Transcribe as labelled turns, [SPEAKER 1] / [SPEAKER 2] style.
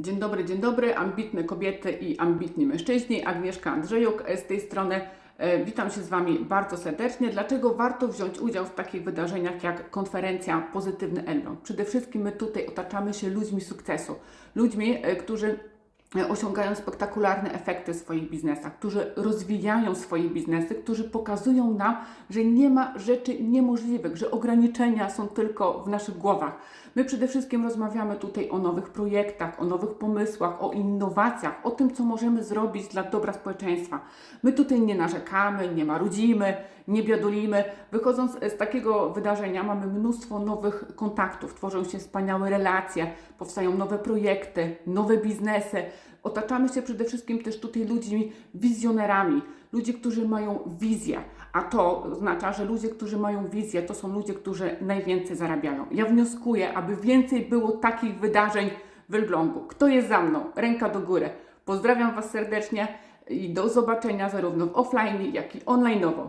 [SPEAKER 1] Dzień dobry, dzień dobry, ambitne kobiety i ambitni mężczyźni. Agnieszka Andrzejuk z tej strony. E, Witam się z Wami bardzo serdecznie. Dlaczego warto wziąć udział w takich wydarzeniach jak konferencja Pozytywny Elbląg? Przede wszystkim my tutaj otaczamy się ludźmi sukcesu. Ludźmi, e, którzy osiągają spektakularne efekty w swoich biznesach, którzy rozwijają swoje biznesy, którzy pokazują nam, że nie ma rzeczy niemożliwych, że ograniczenia są tylko w naszych głowach. My przede wszystkim rozmawiamy tutaj o nowych projektach, o nowych pomysłach, o innowacjach, o tym, co możemy zrobić dla dobra społeczeństwa. My tutaj nie narzekamy, nie marudzimy, nie biadolimy. Wychodząc z takiego wydarzenia mamy mnóstwo nowych kontaktów, tworzą się wspaniałe relacje, powstają nowe projekty, nowe biznesy. Otaczamy się przede wszystkim też tutaj ludźmi wizjonerami, ludzi, którzy mają wizję, a to oznacza, że ludzie, którzy mają wizję, to są ludzie, którzy najwięcej zarabiają. Ja wnioskuję, aby więcej było takich wydarzeń w Elblągu. Kto jest za mną? Ręka do góry. Pozdrawiam Was serdecznie i do zobaczenia zarówno w offline, jak i online'owo.